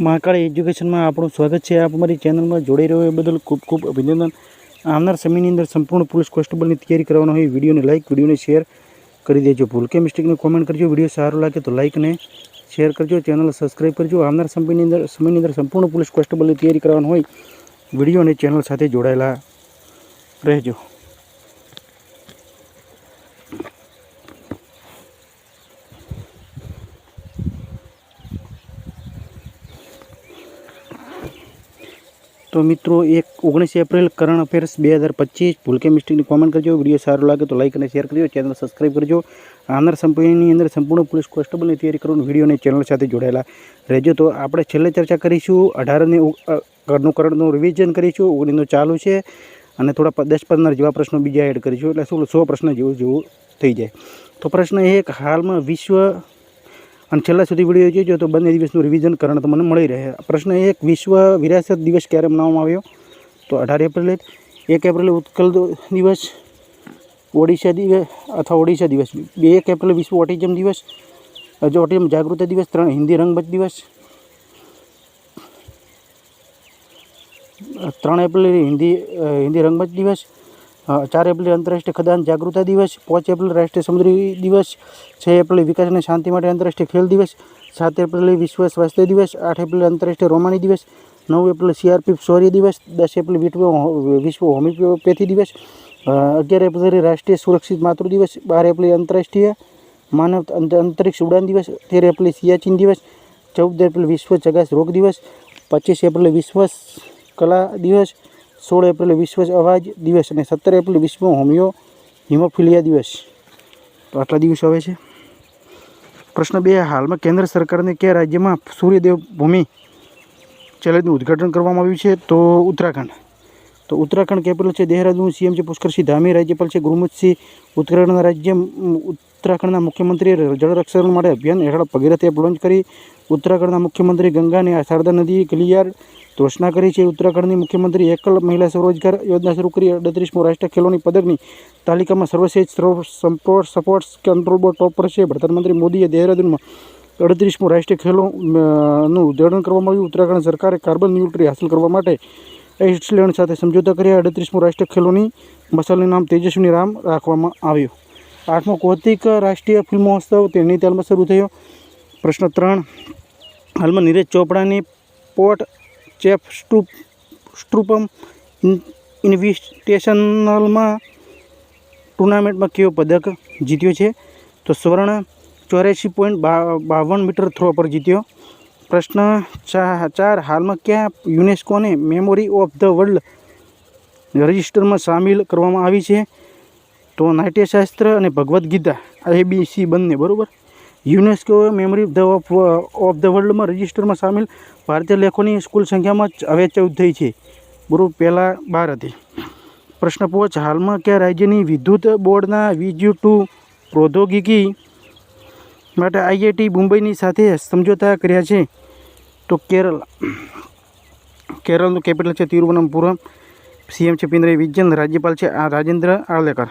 મહાકાળ એજ્યુકેશનમાં આપણું સ્વાગત છે. આપ અમારી ચેનલમાં જોડાઈ રહ્યો એ બદલ ખૂબ ખૂબ અભિનંદન. આવનાર સમયની અંદર સંપૂર્ણ પોલીસ કોન્સ્ટેબલની તૈયારી કરવાનો હોય વિડીયોને લાઇક વિડીયોને શેર કરી દેજો. ભૂલ કે મિસ્ટેકને કોમેન્ટ કરજો. વીડિયો સારો લાગે તો લાઇક અને શેર કરજો. ચેનલ સબસ્ક્રાઈબ કરજો. આવનાર સમયની અંદર સમયની અંદર સંપૂર્ણ પોલીસ કોન્સ્ટેબલની તૈયારી કરવાની હોય વીડિયો અને ચેનલ સાથે જોડાયેલા રહેજો. તો મિત્રો, એક ઓગણીસ એપ્રિલ કરંટ અફેર્સ બે હજાર પચીસ. ભૂલ કે મિસ્ટેકની કોમેન્ટ કરજો. વીડિયો સારો લાગે તો લાઇક અને શેર કરજો. ચેનલ સબસ્ક્રાઈબ કરજો. આંધ્ર સંપૂર્ણની અંદર સંપૂર્ણ પોલીસ કોન્સ્ટેબલની તૈયારી કરવાનું વિડીયોને ચેનલ સાથે જોડાયેલા રહેજો. તો આપણે છેલ્લે ચર્ચા કરીશું. અઢારને ઘરનું કરંટનું રિવિઝન કરીશું. ઓગણીસનું ચાલુ છે. અને થોડા દસ પંદર જેવા પ્રશ્નો બીજા એડ કરીશું. એટલે સો પ્રશ્ન જેવું જેવું થઈ જાય. તો પ્રશ્ન એક, હાલમાં વિશ્વ અને છેલ્લા સુધી વીડિયો જોજો તો બંને દિવસનું રિવિઝન કરણ તમને મળી રહે. પ્રશ્ન એક વિશ્વ વિરાસત દિવસ ક્યારે મનાવવામાં આવ્યો? તો અઢાર એપ્રિલે એક એપ્રિલે ઉત્કલ દિવસ, ઓડિશા દિવસ અથવા ઓડિશા દિવસ. બે એક એપ્રિલે વિશ્વ ઓટિઝમ દિવસ ઓટિઝમ જાગૃતિ દિવસ, ત્રણ હિન્દી રંગમંચ દિવસ, ત્રણ એપ્રિલે હિન્દી હિન્દી રંગમંચ દિવસ ચાર એપ્રિલ આંતરરાષ્ટ્રીય ખદાન જાગૃતતા દિવસ, પાંચ એપ્રિલ રાષ્ટ્રીય સમુદ્રી દિવસ, છ એપ્રિલ વિકાસ અને શાંતિ માટે આંતરરાષ્ટ્રીય ખેલ દિવસ, સાત એપ્રિલ વિશ્વ સ્વાસ્થ્ય દિવસ, આઠ એપ્રિલ આંતરરાષ્ટ્રીય રોમાણી દિવસ, નવ એપ્રિલ સીઆરપી શૌર્ય દિવસ, દસ એપ્રિલ વિશ્વ હોમિયોપેથી દિવસ અગિયાર એપ્રિલ રાષ્ટ્રીય સુરક્ષિત માતૃ દિવસ, બાર એપ્રિલ આંતરરાષ્ટ્રીય માનવ અંત- અંતરિક્ષ ઉડાન દિવસ, તેર એપ્રિલ સિયાચીન દિવસ, ચૌદ એપ્રિલ વિશ્વ ચગાસ રોગ દિવસ, પચીસ એપ્રિલ વિશ્વ કલા દિવસ સોળ એપ્રિલે વિશ્વ અવાજ દિવસ અને સત્તર એપ્રિલે વિશ્વ હોમિયો હિમોફિલિયા દિવસ. તો આટલા દિવસો આવે છે. પ્રશ્ન બે, હાલમાં કેન્દ્ર સરકારને કયા રાજ્યમાં સૂર્યદેવ ભૂમિ ચેલેન્જનું ઉદ્ઘાટન કરવામાં આવ્યું છે? તો ઉત્તરાખંડ. તો ઉત્તરાખંડ કેપિટલ છે દેહરાદૂન, સીએમ છે પુષ્કરસિંહ ધામી, રાજ્યપાલ છે ગુરુમુખસિંહ ઉત્તરાખંડના રાજ્ય, ઉત્તરાખંડના મુખ્યમંત્રીએ જળરક્ષણ માટે અભિયાન હેઠળ ભગીરથ એપ લોન્ચ કરી. ઉત્તરાખંડના મુખ્યમંત્રી ગંગાને અને શારદા નદી ક્લિયર ઘોષણા કરી છે. ઉત્તરાખંડની મુખ્યમંત્રી એકલ મહિલા સ્વરોજગાર યોજના શરૂ કરી અડત્રીસમો રાષ્ટ્રીય ખેલોની પદકની તાલિકામાં સર્વશ્રેષ્ઠ સર્વ support sports control board top પર છે. પ્રધાનમંત્રી મોદીએ દેહરાદૂનમાં અડત્રીસમો રાષ્ટ્રીય ખેલોનું ઉદ્ઘાટન કરવામાં આવ્યું. ઉત્તરાખંડ સરકારે કાર્બન ન્યુટ્રી હાંસલ કરવા માટે આઇસલેન્ડ સાથે સમજૂતા કર્યા. અડત્રીસમો રાષ્ટ્રીય ખેલોની મસાલનું નામ તેજસ્વીની રામ રાખવામાં આવ્યું. આઠમો કૌતિક રાષ્ટ્રીય ફિલ્મ મહોત્સવ તે નૈનીતાલમાં શરૂ થયો. પ્રશ્ન ત્રણ હાલમાં નીરજ ચોપડાની પોર્ટ ચેફ સ્ટુપ સ્ટ્રુપમ ઇન્વિસ્ટેશનલમાં ટુર્નામેન્ટમાં કયો પદક જીત્યો છે? તો સ્વર્ણ ચોર્યાસી પોઈન્ટ બાવન મીટર થ્રો પર જીત્યો. પ્રશ્ન ચાર, હાલમાં ક્યાં યુનેસ્કોને મેમોરી ઓફ ધ વર્લ્ડ રજિસ્ટરમાં સામેલ કરવામાં આવી છે? તો નાટ્યશાસ્ત્ર અને Bhagavad Gita A B C બંને, બરાબર? UNESCO memory the of the વર્લ્ડમાં રજિસ્ટરમાં સામેલ ભારતીય લેખોની કુલ સંખ્યામાં હવે ચૌદ થઈ છે. બરાબર પહેલાં બાર હતી. પ્રશ્ન પાંચ હાલમાં કયા રાજ્યની વિદ્યુત બોર્ડના વીજયુ ટુ પ્રૌદ્યોગિકી માટે આઈઆઈટી મુંબઈની સાથે સમજોતા કર્યા છે? તો કેરળ કેરળનું કેપિટલ છે તિરુવનંતપુરમ. સીએમ છે પિનરાઈ વિજયન રાજ્યપાલ છે આ રાજેન્દ્ર આર્લેકર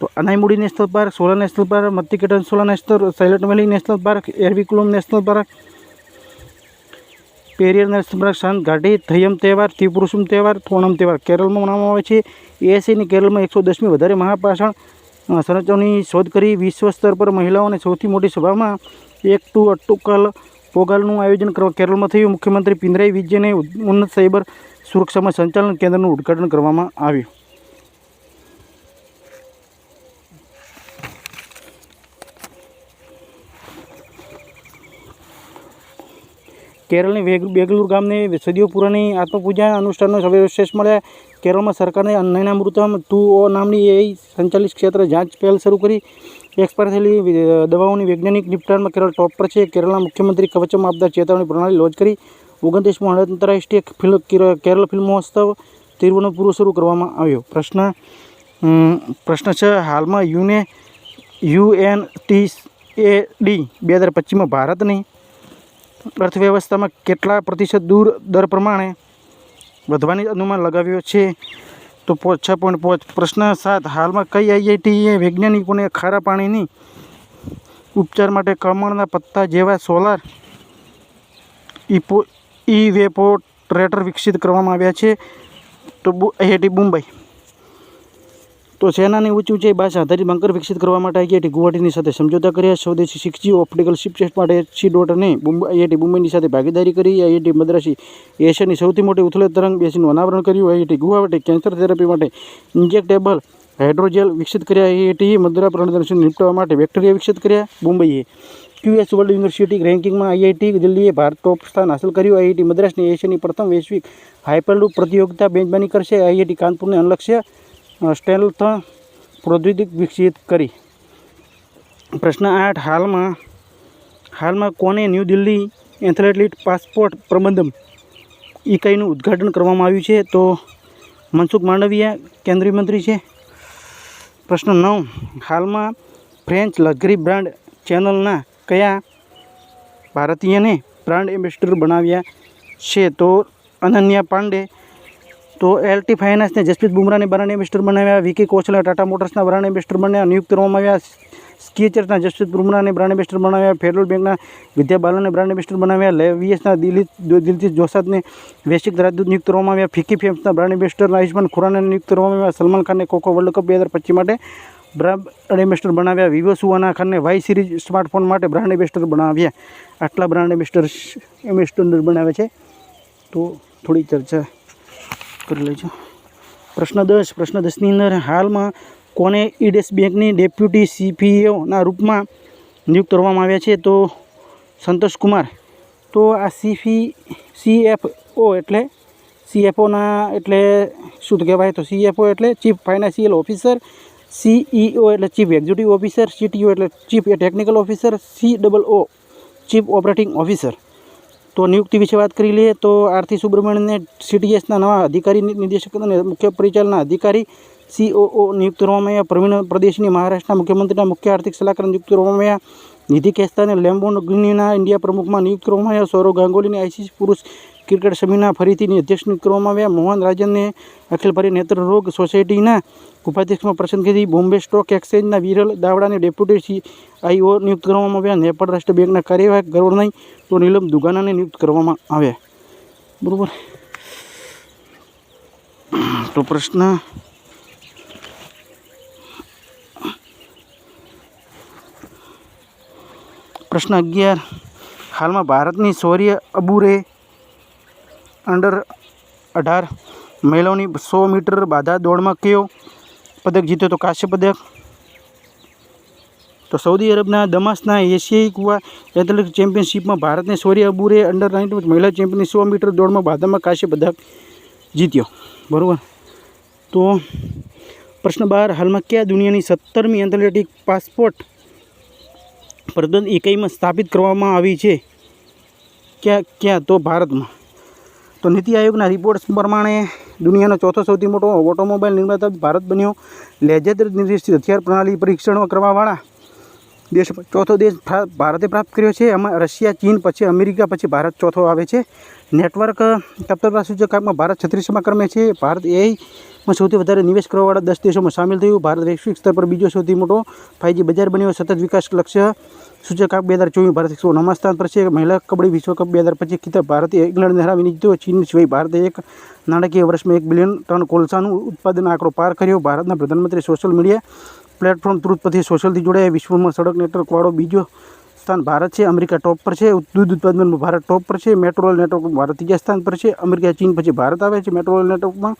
તો Anamudi national park Shola national park Mathikettan Shola national silent valley national park Eravikulam national park Periyar national park શાંત ઘાટી થયમ તહેવાર ત્રિપુરુષમ તહેવાર થોણમ તહેવાર કેરળમાં મનાવવામાં આવે છે એએસસીની કેરળમાં એકસો દસમી વધારે મહાપાષણ. સંરચનાની શોધ કરી વિશ્વ સ્તર પર મહિલાઓને સૌથી મોટી સભામાં એક ટુ અટુકલ પોગાલનું આયોજન કરવા કેરળમાં થયું. મુખ્યમંત્રી પિનરાઈ વિજયને ઉન્નત સાયબર સુરક્ષામાં સંચાલન કેન્દ્રનું ઉદ્ઘાટન કરવામાં આવ્યું. કેરળની બેગલુર ગામને સદીઓ પુરાણી આત્મપૂજા અનુષ્ઠાનનો સવિશેષ મળ્યા. કેરળમાં સરકારે નયનામૃતમ ટુ ઓ નામની એ સંચાલિત ક્ષેત્ર જાંચ પહેલ શરૂ કરી. એક્સપાયર થયેલી દવાઓની વૈજ્ઞાનિક નિપટાણમાં કેરળ ટોપ પર છે. કેરળના મુખ્યમંત્રી કવચમ આપદા ચેતવણી પ્રણાલી લોન્ચ કરી. ઓગણત્રીસમો આંતરરાષ્ટ્રીય ફિલ્મ કિર- કેરળ ફિલ્મ મહોત્સવ તિરુવનંતપુરમ શરૂ કરવામાં આવ્યો. પ્રશ્ન પ્રશ્ન છે, હાલમાં યુને યુએન ટી એ ડી બે હજાર પચીસમાં ભારતની અર્થવ્યવસ્થામાં કેટલા પ્રતિશત દૂર દર પ્રમાણે વધવાની અનુમાન લગાવ્યો છે? તો છ પોઈન્ટ પાંચ. પ્રશ્ન સાત. હાલમાં કઈ આઈઆઈટીએ વૈજ્ઞાનિકોને ખારા પાણીની ઉપચાર માટે કમળના પત્તા જેવા સોલાર ઇપો વેપો વેપોરેટર વિકસિત કરવામાં આવ્યા છે? તો આઈઆઈટી મુંબઈ. તો સેનાની ઊંચી ઊંચાઈ બાસ આધારિત બંકર વિકસિત કરવા માટે આઈઆઈટી ગુવાહાટીની સાથે સમજોતા કર્યા. સ્વદેશી સિક્સજી ઓપ્ટિકલ ચિપસેટ માટે સી ડોટ અને આઈઆઈટી મુંબઈની સાથે ભાગીદારી કરી. આઈઆઈટી મદ્રાસી એશિયાની સૌથી મોટી ઉથલે તરંગ બેસીનું અનાવરણ કર્યું. આઈઆઈટી ગુવાહાટી કેન્સર થેરપી માટે ઇન્જેક્ટેબલ હાઇડ્રોજેલ વિકસિત કર્યા. આઈઆઈટી મદ્રા પ્રદર્શન નિપટાવવા માટે બેક્ટેરિયા વિકસિત કર્યા. મુંબઈએ ક્યુએસ વર્લ્ડ યુનિવર્સિટી રેન્કિંગમાં આઈઆઈટી દિલ્હીએ ભારત ટોપ સ્થાન હાંસલ કર્યું. આઈઆઈટી મદ્રાસની એશિયાની પ્રથમ વૈશ્વિક હાઇપરલૂપ પ્રતિયોગિતા મેજબાની કરશે. આઈઆઈટી કાનપુરને અનુલક્ષ્ય સ્ટેલ્થ પ્રૌદ્યોગિક વિકસિત કરી. પ્રશ્ન આઠ, હાલમાં હાલમાં કોને ન્યૂ દિલ્હી એથ્લેટિક પાસપોર્ટ પ્રબંધમ ઇકાઈનું ઉદ્ઘાટન કરવામાં આવ્યું છે? તો મનસુખ માંડવિયા, કેન્દ્રીય મંત્રી છે. પ્રશ્ન નવ, હાલમાં ફ્રેન્ચ લક્ઝરી બ્રાન્ડ ચેનલના કયા ભારતીયને બ્રાન્ડ એમ્બેસેડર બનાવ્યા છે? તો અનન્યા પાંડે તો એલટી ફાઇનાન્સને જસપ્રીત બુમરાને બ્રાન્ડ એમ્બેસેડર બનાવ્યા. વિકી કોચલા ટાટા મોટર્સના બ્રાન્ડ એમ્બેસેડર બન્યા. નિયુક્ત કરવામાં આવ્યા. સ્કીચર્સના જસપ્રીત બુમરાને બ્રાન્ડ એમ્બેસેડર બનાવ્યા. ફેડરલ બેંકના વિદ્યા બાલનને બ્રાન્ડ એમ્બેસેડર બનાવ્યા. લેવીએસના દિલીપ, દિલજીત જોસાદને વૈશ્વિક રાજદૂત નિયુક્ત કરવામાં આવ્યા. ફિકી ફેમ્સના બ્રાન્ડ એમ્બેસેડર આયુષ્માન ખુરાને નિયુક્ત કરવામાં આવ્યા. સલમાન ખાનને કોકો વર્લ્ડ કપ બે હજાર માટે બ્રાન્ડ એમ્બેસેડર બનાવ્યા. વિવો સુવાના ખાનને વાય સિરીઝ સ્માર્ટફોન માટે બ્રાન્ડ એમ્બેસેડર બનાવ્યા. આટલા બ્રાન્ડ એમ્બેસેડર એમ્બેસેડર બનાવે છે. તો થોડી ચર્ચા કરી લેજો પ્રશ્ન દસ, પ્રશ્ન દસની અંદર હાલમાં કોને ઈડેસ બેંકની ડેપ્યુટી સીપીઓના રૂપમાં નિયુક્ત કરવામાં આવ્યા છે તો સંતોષ કુમાર. તો આ સીફી સીએફઓ એટલે સીએફઓના એટલે શું કહેવાય? તો સીએફઓ એટલે ચીફ ફાઇનાન્શિયલ ઓફિસર, સીઈઓ એટલે ચીફ એક્ઝિક્યુટિવ ઓફિસર, સીટીઓ એટલે chief technical officer C double O chief operating officer. તો નિયુક્તિ વિશે વાત કરી લઈએ તો આરતી સુબ્રમણ્યને સીટીએસના નવા અધિકારી નિદેશક અને મુખ્ય પરિચાલના અધિકારી સીઓઓ નિયુક્ત કરવામાં આવ્યા. પ્રવીણ પ્રદેશની મહારાષ્ટ્રના મુખ્યમંત્રીના મુખ્ય આર્થિક સલાહકાર નિયુક્ત કરવામાં આવ્યા. નિધિ કેસ્તાને લેમ્બોગિનીના ઇન્ડિયા પ્રમુખમાં નિયુક્ત કરવામાં આવ્યા. સૌરવ ગાંગુલીને આઈસીસી પુરુષ ક્રિકેટ સમિતિના ફરીથી અધ્યક્ષ કરવામાં આવ્યા. મોહન રાજનને અખિલ ભારતીય નેત્ર રોગ સોસાયટીના ઉપાધ્યક્ષમાં પસંદ કરી બોમ્બે સ્ટોક એક્સચેન્જના વિરલ દાવડાને ડેપ્યુટી આઈઓ નિયુક્ત કરવામાં આવ્યા. નેપાળ રાષ્ટ્ર બેંકના કાર્યવાહક ગવર્નર તો નીલમ દુગાનાને નિયુક્ત કરવામાં આવ્યા. બરાબર. તો પ્રશ્ન પ્રશ્ન અગિયાર. હાલમાં ભારતની શૌર્ય અબુરે અંડર અઢાર મહિલાઓની સો મીટર બાધા દોડમાં કયો પદક જીત્યો તો કાંસ્ય પદક. તો સૌદી અરબના દમાસના એશિયાઈ કુવા એથ્લેટિક ચેમ્પિયનશિપમાં ભારતને શૌર્ય અબુરે અંડર નાઇન્ટીન મહિલા ચેમ્પિયનની સો મીટર દોડમાં બાધામાં કાંસ્ય પદક જીત્યો. બરાબર? તો પ્રશ્ન બાર, હાલમાં કયા દુનિયાની સત્તરમી એથ્લેટિક પાસપોર્ટ પ્રદન ઇકાઈમાં સ્થાપિત કરવામાં આવી છે? ક્યાં ક્યાં? તો ભારતમાં. તો નીતિ આયોગના રિપોર્ટ્સ પ્રમાણે દુનિયાનો ચોથો સૌથી મોટો ઓટોમોબાઈલ નિર્માતા ભારત બન્યો. લેજર નિર્દેશિત હથિયાર પ્રણાલી પરીક્ષણો કરવાવાળા દેશમાં ચોથો દેશ ભારતે પ્રાપ્ત કર્યો છે. એમાં રશિયા, ચીન, પછી અમેરિકા, પછી ભારત ચોથો આવે છે. નેટવર્ક તપ્તરતા સૂચકાંકમાં ભારત છત્રીસમાં ક્રમે છે. ભારત એઆઈમાં સૌથી વધારે નિવેશ કરવાવાળા દસ દેશોમાં સામેલ થયું. ભારત વૈશ્વિક સ્તર પર બીજો સૌથી મોટો ફાઇવજી બજાર બન્યો. સતત વિકાસ લક્ષ્ય સૂચકાંક બે હજાર ચોવીસ ભારત એકસો નવમા સ્થાન પર છે. મહિલા કબડ્ડી વિશ્વકપ બે હજાર પચીસ ખિતાબ ભારતે ઇંગ્લેન્ડને હરાવીને જીત્યો ચીન સિવાય ભારતે એક નાણાકીય વર્ષમાં એક બિલિયન ટન કોલસાનું ઉત્પાદન આંકડો પાર કર્યો. ભારતના પ્રધાનમંત્રી સોશિયલ મીડિયા પ્લેટફોર્મ ટ્રુથ પરથી સોશિયલથી જોડાયા. વિશ્વમાં સડક નેટવર્કવાળો બીજો સ્થાન ભારત છે. અમેરિકા ટોપ પર છે. દૂધ ઉત્પાદનમાં ભારત ટોપ પર છે. મેટ્રોલ નેટવર્ક ભારત ત્રીજા સ્થાન પર છે. અમેરિકા ચીન પછી ભારત આવે છે. મેટ્રોલ નેટવર્કમાં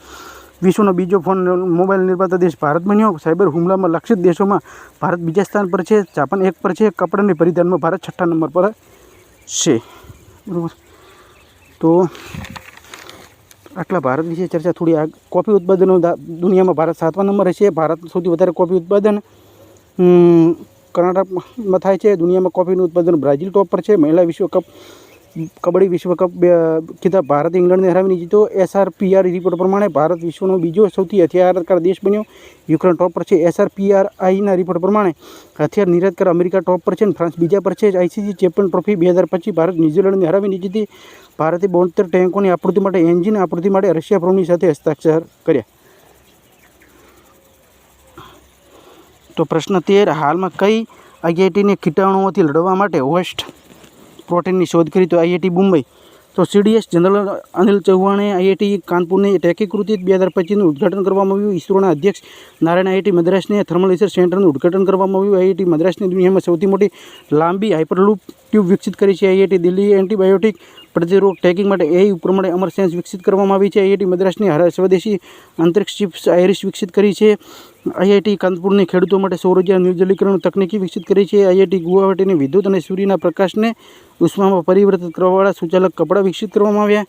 વિશ્વનો બીજો ફોન મોબાઈલ નિર્માતા દેશ ભારત બન્યો. સાયબર હુમલામાં લક્ષિત દેશોમાં ભારત બીજા સ્થાન પર છે, જાપાન એક પર છે, કપડાની પરિધાનમાં ભારત છઠ્ઠા નંબર પર છે. બરાબર. તો આટલા ભારત વિશે ચર્ચા, થોડી આ કોફી ઉત્પાદનો દુનિયામાં ભારત સાતમા નંબર છે ભારત સૌથી વધારે કોફી ઉત્પાદન કર્ણાટકમાં થાય છે. દુનિયામાં કોફીનું ઉત્પાદન બ્રાઝિલ ટોપ પર છે. મહિલા વિશ્વકપ કબડ્ડી વિશ્વકપ ખિતાબ ભારત ઇંગ્લેન્ડને હરાવીને જીતો એસઆરપીઆર રિપોર્ટ પ્રમાણે ભારત વિશ્વનો બીજો સૌથી હથિયારકાર દેશ બન્યો. યુક્રેન ટોપ પર છે. એસઆરપીઆરઆઈના રિપોર્ટ પ્રમાણે હથિયાર નિર્યાતકાર અમેરિકા ટોપ પર છે અને ફ્રાન્સ બીજા પર છે. આઈસીસી ચેમ્પિયન ટ્રોફી બે હજાર પચીસ ભારત ન્યૂઝીલેન્ડને હરાવીને જીતી. ભારતે બોતેર ટેન્કોની આપૂર્તિ માટે એન્જિન આપૂર્તિ માટે રશિયા પ્રોમની સાથે હસ્તાક્ષર કર્યા. તો પ્રશ્ન તેર, હાલમાં કઈ આઈઆઈટીને કીટાણુઓથી લડવા માટે હોસ્ટ પ્રોટીનની શોધ કરી તો આઈઆઈટી મુંબઈ. તો સીડીએસ જનરલ અનિલ ચૌહાણે આઈઆઈટી કાનપુરની ટેકીકૃતિ બે હજાર પચીસનું ઉદ્ઘાટન કરવામાં આવ્યું. ઇસરોના અધ્યક્ષ નારાયણ આઈઆઈટી મદ્રાસને થર્મલ રિસર્ચ સેન્ટરનું ઉદ્ઘાટન કરવામાં આવ્યું. આઈઆઈટી મદ્રાસની દુનિયામાં સૌથી મોટી લાંબી હાઇપરલૂપ ટ્યુબ વિકસિત કરી છે. આઈઆઈટી દિલ્હી એન્ટીબાયોટિક પ્રતિરોગ ટેકિંગ માટે એ પ્રમાણે અમર સેન્સ વિકસિત કરવામાં આવી છે. આઈઆઈટી મદ્રાસની હાલ સ્વદેશી અંતરિક્ષ ચિપ્સ આઈરિશ વિકસિત કરી છે. આઈઆઈટી કાનપુરની ખેડૂતો માટે સૌર ન્યુજલીકરણ તકનીકી વિકસિત કરી છે. આઈઆઈટી ગુવાહાટીની વિદ્યુત અને સૂર્યના પ્રકાશને ઉષ્મામાં પરિવર્તિત કરવાવાળા સુચાલક કપડાં વિકસિત કરવામાં આવ્યા.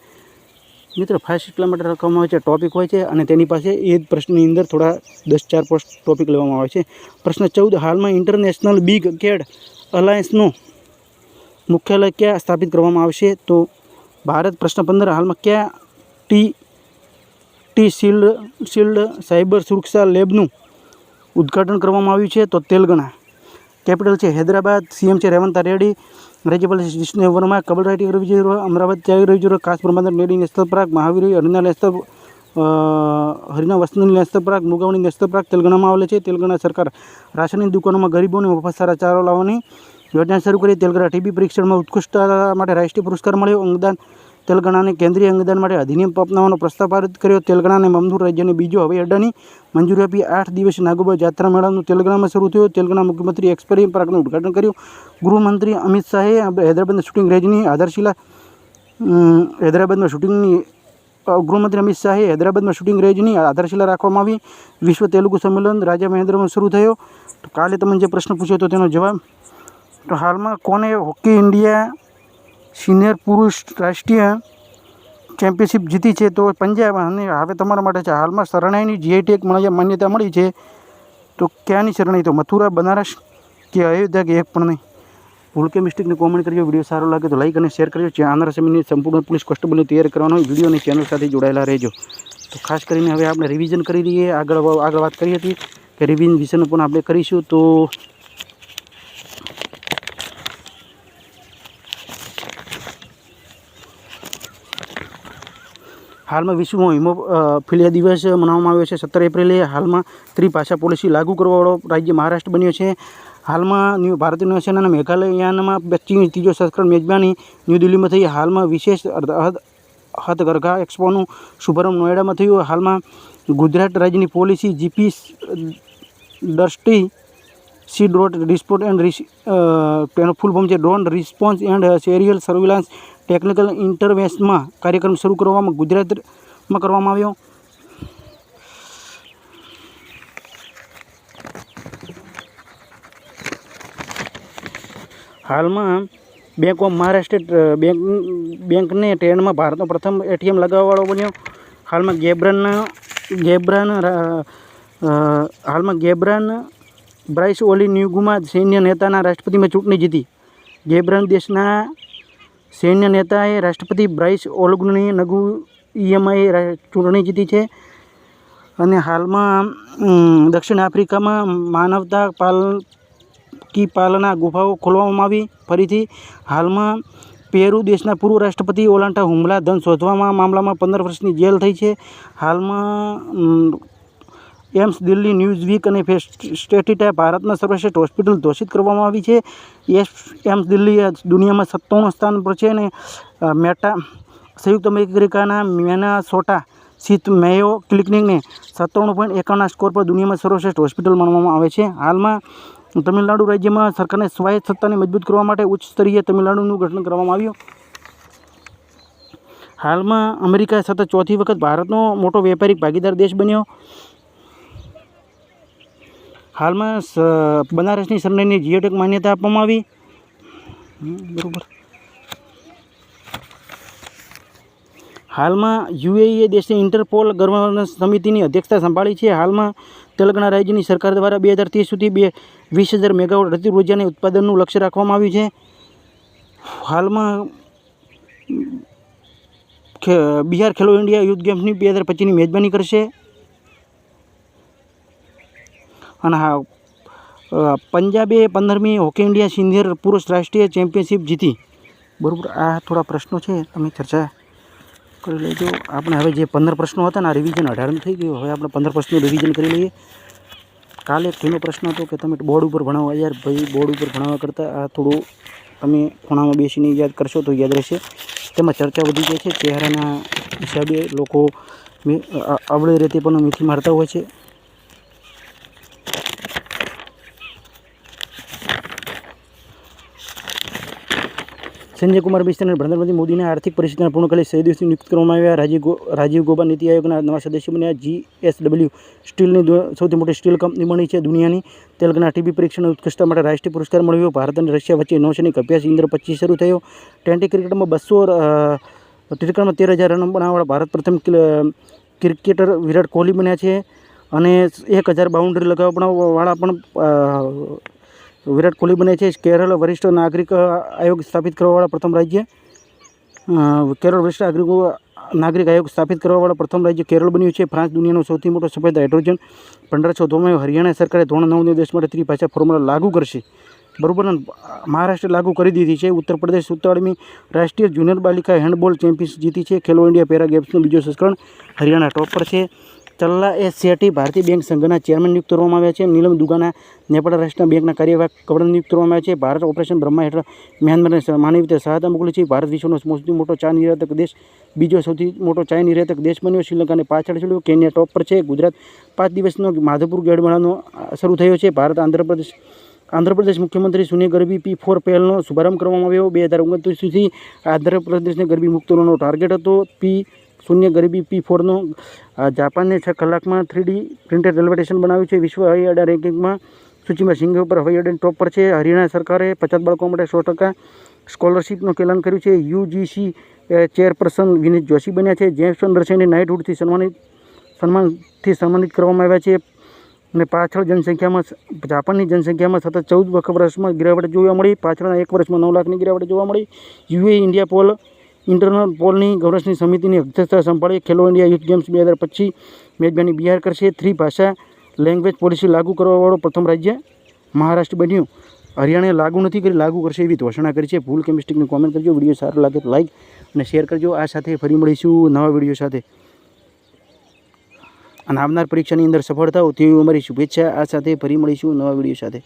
મિત્રો ફાસ્ટ એટલા માટે રાખવામાં આવે છે. ટોપિક હોય છે અને તેની પાસે એ જ પ્રશ્નની અંદર થોડા દસ ચાર પોસ્ટ ટોપિક લેવામાં આવે છે. પ્રશ્ન ચૌદ, હાલમાં ઇન્ટરનેશનલ બિગ કેડ અલાયન્સનું મુખ્યાલય ક્યાં સ્થાપિત કરવામાં આવશે? તો ભારત પ્રશ્ન પંદર હાલમાં કયા T T shield shield cyber સુરક્ષા લેબનું ઉદ્ઘાટન કરવામાં આવ્યું છે? તો તેલંગણા. કેપિટલ છે હૈદરાબાદ. સીએમ છે રેવંતા રેડ્ડી. રાજ્યપાલ વિષ્ણુ વર્મા. કબલરાટી રવિ અમદાવાદ ચાવી રવિ કાશ પ્રબંધન રેડી નેશનલ પ્રાગ મહાવીર હરિના નેશનલ હરિના વસ્તુની નેશનલ પાર્ક મુગાવણી નેશનલ પાર્ક તેલંગાણામાં આવેલ છે. તેલંગાણા સરકાર રાશનની દુકાનોમાં ગરીબોને મફત સારા ચારો લાવવાની યોજના શરૂ કરી તેલગણા ટીબી પરીક્ષણમાં ઉત્કૃષ્ટતા માટે રાષ્ટ્રીય પુરસ્કાર મળ્યો. અંગદાન તેલંગાણાને કેન્દ્રીય અંગદાન માટે અધિનિયમ અપનાવવાનો પ્રસ્તાવ પારિત કર્યો. તેલંગાણાને મમદૂર રાજ્યને બીજો હવાઈ અડ્ડાની મંજૂરી આપી. આઠ દિવસીય નાગોબા જાત્રા મેળાનું તેલંગાણામાં શરૂ થયું. તેલંગાણા મુખ્યમંત્રી એક્સપેરિયમ પાર્કનું ઉદ્ઘાટન કર્યું. ગૃહમંત્રી અમિત શાહે હૈદરાબાદના શૂટિંગ રેન્જની આધારશિલા હૈદરાબાદમાં શૂટિંગની ગૃહમંત્રી અમિત શાહે હૈદરાબાદમાં શૂટિંગ રેન્જની આધારશિલા રાખવામાં આવી. વિશ્વ તેલુગુ સંમેલન રાજા મહેન્દ્રમાં શરૂ થયો. કાલે તમને જે પ્રશ્ન પૂછ્યો હતો તેનો જવાબ તો હાલમાં કોને હોકી ઇન્ડિયા સિનિયર પુરુષ રાષ્ટ્રીય ચેમ્પિયનશિપ જીતી છે તો પંજાબ અને હવે તમારા માટે છે. હાલમાં શરણાઈની જીઆઈટી મળી- માન્યતા મળી છે, તો ક્યાંની શરણાઈ? તો મથુરા, બનારસ કે અયોધ્યા કે એક પણ નહીં? ભૂલ કે મિસ્ટેકને કોમેન્ટ કરજો. વીડિયો સારો લાગે તો લાઈક અને શેર કરજો. આંધ્ર સમયની સંપૂર્ણ પોલીસ કોન્સ્ટેબલને તૈયાર કરવાનો વીડિયો અને ચેનલ સાથે જોડાયેલા રહેજો. તો ખાસ કરીને હવે આપણે રિવિઝન કરી લઈએ આગળ આગળ વાત કરી હતી કે રિવિઝન વિશેનું પણ આપણે કરીશું. તો હાલમાં વિશ્વમાં હિમોફિલિયા દિવસ મનાવવામાં આવ્યો છે. સત્તર એપ્રિલે હાલમાં ત્રિભાષા પોલિસી લાગુ કરવાવાળો રાજ્ય મહારાષ્ટ્ર બન્યો છે. હાલમાં ન્યૂ, ભારતીય નૌસેનાના મેઘાલયનામાં પચીસ ત્રીજો સંસ્કરણ મેજબાની ન્યૂ દિલ્હીમાં થઈ. હાલમાં વિશેષ હથગરઘા એક્સપોનું શુભારંભ નોએડામાં થયું. હાલમાં ગુજરાત રાજ્યની પોલિસી જીપી ડસ્ટી સી ડ્રોટ ડિસ્પોટ એન્ડ તેનો ફૂલ ફોર્મ છે drone response and aerial surveillance technical ઇન્ટરવેન્સમાં કાર્યક્રમ શરૂ કરવામાં ગુજરાતમાં કરવામાં આવ્યો. હાલમાં બેંક ઓફ મહારાષ્ટ્ર બેંક બેંકને ટ્રેનમાં ભારતનો પ્રથમ એટીએમ લગાવવાવાળો બન્યો. હાલમાં ગેબ્રાન ગેબ્રાન હાલમાં ગેબ્રાન બ્રાઇસ ઓલી ન્યુગુમાં સૈન્ય નેતાના રાષ્ટ્રપતિમાં ચૂંટણી જીતી. ગેબ્રન દેશના સૈન્ય નેતાએ રાષ્ટ્રપતિ બ્રાઇસ ઓલગુની નગુ ઈએમઆઈ ચૂંટણી જીતી છે. અને હાલમાં દક્ષિણ આફ્રિકામાં માનવતા પાલ કી પાલના ગુફાઓ ખોલવામાં આવી. ફરીથી હાલમાં પેરુ દેશના પૂર્વ રાષ્ટ્રપતિ ઓલાન્ટા હુમલા, ધન શોધવામાં મામલામાં પંદર વર્ષની જેલ થઈ છે. હાલમાં એમ્સ દિલ્હી ન્યૂઝ વીક અને સ્ટેટિટા ભારતના સર્વશ્રેષ્ઠ હોસ્પિટલ ઘોષિત કરવામાં આવી છે. એમ્સ દિલ્હી દુનિયામાં સત્તાણું સ્થાન પર છે અને મેટા સંયુક્ત અમેરિકાના મેનાસોટા સ્થિત મેયો ક્લિનિકને સત્તાણું પોઈન્ટ એકાવનના સ્કોર પર દુનિયામાં સર્વશ્રેષ્ઠ હોસ્પિટલ માનવામાં આવે છે. હાલમાં તમિલનાડુ રાજ્યમાં સરકારને સ્વાયત્ત સત્તાને મજબૂત કરવા માટે ઉચ્ચ સ્તરીય તમિલનાડુનું ગઠન કરવામાં આવ્યું. હાલમાં અમેરિકા સતત ચોથી વખત ભારતનો મોટો વેપારિક ભાગીદાર દેશ બન્યો. હાલમાં બનારસની સરનાઈની જીઓટેક માન્યતા આપવામાં આવી. બરાબર. હાલમાં યુએઈએ દેશે ઇન્ટરપોલ ગવર્નન્સ સમિતિની અધ્યક્ષતા સંભાળી છે. હાલમાં તેલંગાણા રાજ્યની સરકાર દ્વારા બે હજાર ત્રીસ સુધી બે, વીસ હજાર મેગાવોટ રતિ ઉર્જાની ઉત્પાદનનું લક્ષ્ય રાખવામાં આવ્યું છે. હાલમાં બિહાર ખેલો ઇન્ડિયા યુથ ગેમ્સની બે હજાર પચીસની મેજબાની કરશે. અને હા પંજાબે પંદરમી હોકી ઇન્ડિયા સિનિયર પુરુષ રાષ્ટ્રીય ચેમ્પિયનશિપ જીતી. બરાબર, આ થોડા પ્રશ્નો છે, તમે ચર્ચા કરી લેજો. આપણે હવે જે પંદર પ્રશ્નો હતા ને, આ રિવિઝન અઢારનું થઈ ગયું. હવે આપણે પંદર પ્રશ્નો રિવિઝન કરી લઈએ. કાલે તેનો પ્રશ્ન હતો કે તમે બોર્ડ ઉપર ભણાવવા યાર, ભાઈ, બોર્ડ ઉપર ભણાવવા કરતાં આ થોડું તમે ખૂણામાં બેસીને યાદ કરશો તો યાદ રહેશે. તેમાં ચર્ચા વધી જાય છે. ચહેરાના હિસાબે લોકો અવળી રીતે પણ મીઠી મારતા હોય છે. સંજય કુમાર મિશ્ર અને પ્રધાનમંત્રી મોદીના આર્થિક પરિસ્થિતિના પૂર્ણ કરી સહી દિવસથી નિયુક્ત કરવામાં આવ્યા. રાજીવ રાજીવ ગોબા નીતિ આયોગના નવા સદસ્ય બન્યા. જીએસડબલ્યુ સ્ટીલની સૌથી મોટી સ્ટીલ કંપની બની છે દુનિયાની. તેલંગાના ટીબી પરીક્ષણ ઉત્કૃષ્ટતા માટે રાષ્ટ્રીય પુરસ્કાર મળ્યો. ભારત અને રશિયા વચ્ચે નૌસૈનિક અભ્યાસ ઇન્દ્ર પચીસ શરૂ થયો. ટ્વેન્ટી ક્રિકેટમાં બસો ક્રિકેટમાં તેર હજાર રન બનાવવાળા ભારત પ્રથમ ક્રિકેટર વિરાટ કોહલી બન્યા છે. અને એક હજાર બાઉન્ડ્રી લગાવવાવાળા પણ અ, વિરાટ કોહલી બને છે. કેરળ વરિષ્ઠ નાગરિક આયોગ સ્થાપિત કરવાવાળા પ્રથમ રાજ્ય. કેરળ વરિષ્ઠ નાગરિકો, નાગરિક આયોગ સ્થાપિત કરવાવાળા પ્રથમ રાજ્ય કેરળ બન્યું છે. ફ્રાન્સ દુનિયાનો સૌથી મોટો સફેદ હાઇડ્રોજન. ભંડાર ચોથોમાં હરિયાણા સરકારે ધોરણ નવ દેશ માટે ત્રિભાષા ફોર્મ્યુલા લાગુ કરશે. બરોબર ને? મહારાષ્ટ્રે લાગુ કરી દીધી છે. ઉત્તર પ્રદેશ સત્તાવડમી રાષ્ટ્રીય જુનિયર બાલિકા હેન્ડબોલ ચેમ્પિયન્સ જીતી છે. ખેલો ઇન્ડિયા પેરા ગેમ્સનું બીજો સંસ્કરણ હરિયાણા ટોપ પર છે. ચલ્લા એ શેઠી ભારતીય બેંક સંઘના ચેરમેન નિયુક્ત કરવામાં આવ્યા છે. નીલમ દુગાના નેપાળ રાષ્ટ્રના બેંકના કાર્યવાહક ગવર્નર નિયુક્ત કરવામાં આવ્યા છે. ભારત ઓપરેશન બ્રહ્મા હેઠળ મ્યાનમારને માનવી રીતે સહાયતા મોકલી છે. ભારત વિશ્વનો સૌથી મોટો ચા નિર્યાતક દેશ, બીજો સૌથી મોટો ચા નિર્યાતક દેશ બન્યો. શ્રીલંકાને પાછળ છોડ્યો. કેન્યા ટોપ પર છે. ગુજરાત પાંચ દિવસનો માધવપુર ગેડમાળાનો શરૂ થયો છે. ભારત આંધ્રપ્રદેશ આંધ્રપ્રદેશ મુખ્યમંત્રી સુનિલ ગરબી પી ફોર પહેલનો શુભારંભ કરવામાં આવ્યો. બે હજાર ઓગણત્રીસ સુધી આંધ્રપ્રદેશને ગરબી મુક્તનો ટાર્ગેટ હતો. પી શૂન્ય ગરીબી પી ફોરનો જાપાનને છ કલાકમાં થ્રીડી પ્રિન્ટેડ રેલવે સ્ટેશન બનાવ્યું છે. વિશ્વ હવાઈ અડ્ડા રેન્કિંગમાં સૂચિમાં સિંગાપુર હવાઈ અડ્ડા ટોપ પર છે. હરિયાણા સરકારે પચાસ બાળકો માટે સો ટકા સ્કોલરશીપનું એલાન કર્યું છે. યુજીસી ચેરપર્સન વિનીત જોશી બન્યા છે. જેમ્સ રસેને નાઇટહુડથી સન્માનિત, સન્માનથી સન્માનિત કરવામાં આવ્યા છે. અને પાછળ જનસંખ્યામાં જાપાનની જનસંખ્યામાં સતત ચૌદ વખત વર્ષમાં ગિરાવટ જોવા મળી. પાછળના એક વર્ષમાં નવ લાખની ગિરાવટ જોવા મળી. યુએ ઇન્ડિયા પોલ ઇન્ટરનલ પોલની ગવર્નન્સની સમિતિની અધ્યક્ષતા સંભાળી ખેલો ઇન્ડિયા યુથ ગેમ્સ બે હજાર પચીસ મેજબાની બિહાર કરશે. થ્રી ભાષા લેંગ્વેજ પોલિસી લાગુ કરવાવાળું પ્રથમ રાજ્ય મહારાષ્ટ્ર બન્યું. હરિયાણાએ લાગુ નથી કરી, લાગુ કરશે એવી ઘોષણા કરી છે. ભૂલ કે મિસ્ટેકને કોમેન્ટ કરજો, વીડિયો સારો લાગે તો લાઇક અને શેર કરજો. આ સાથે ફરી મળીશું નવા વીડિયો સાથે. અને આવનાર પરીક્ષાની અંદર સફળ થાવ તેવી અમારી શુભેચ્છા. આ સાથે ફરી મળીશું નવા વીડિયો સાથે.